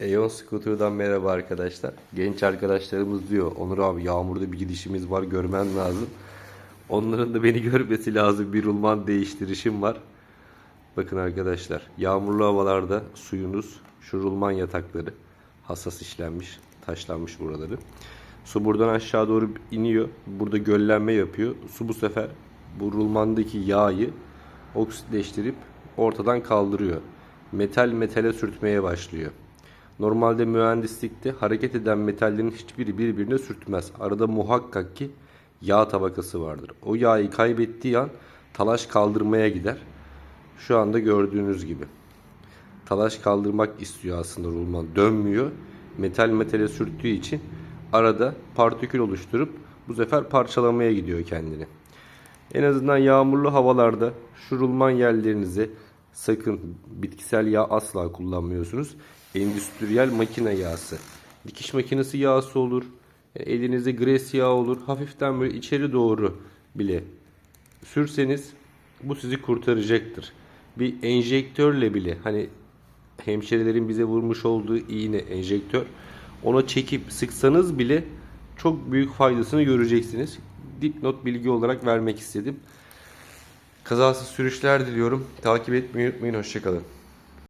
Eon Scooter'dan merhaba arkadaşlar. Genç arkadaşlarımız diyor Onur abi yağmurda bir gidişimiz var görmen lazım. Onların da beni görmesi lazım. Bir rulman değiştirişim var. Bakın arkadaşlar yağmurlu havalarda suyunuz şu rulman yatakları hassas işlenmiş taşlanmış buraları. Su buradan aşağı doğru iniyor. Burada göllenme yapıyor. Su bu sefer bu rulmandaki yağı oksitleştirip ortadan kaldırıyor. Metal metale sürtmeye başlıyor. Normalde mühendislikte hareket eden metallerin hiçbiri birbirine sürtmez. Arada muhakkak ki yağ tabakası vardır. O yağı kaybettiği an talaş kaldırmaya gider. Şu anda gördüğünüz gibi. Talaş kaldırmak istiyor aslında rulman. Dönmüyor. Metal metale sürttüğü için arada partikül oluşturup bu sefer parçalamaya gidiyor kendini. En azından yağmurlu havalarda şu rulman yerlerinize sakın bitkisel yağ asla kullanmıyorsunuz. Endüstriyel makine yağısı. Dikiş makinesi yağısı olur. E, Elinizde gres yağı olur. Hafiften böyle içeri doğru bile sürseniz bu sizi kurtaracaktır. Bir enjektörle bile hani hemşerilerin bize vurmuş olduğu iğne enjektör ona çekip sıksanız bile çok büyük faydasını göreceksiniz. Dipnot bilgi olarak vermek istedim. Kazasız sürüşler diliyorum. Takip etmeyi unutmayın. Hoşçakalın.